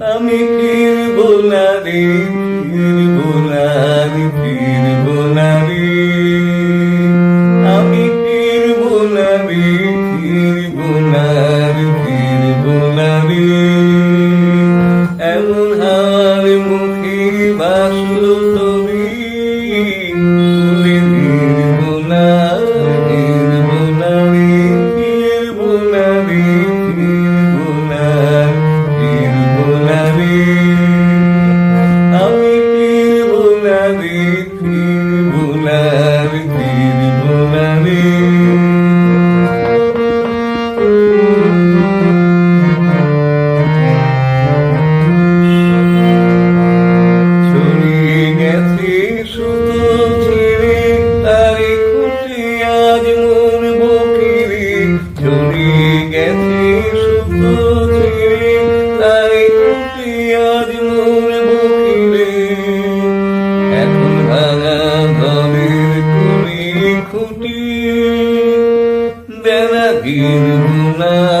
আমি ফিরবো না রে, ফিরবো না রে। আমি ফিরবো না রে, ফিরবো না রে। এমন হার মুখে বাসলো ভুলে ফিরবো না ফিরবো না রে ছড়িয়ে গেছে শুধু ছেড়ে তারে খুশি আজ মন বেলা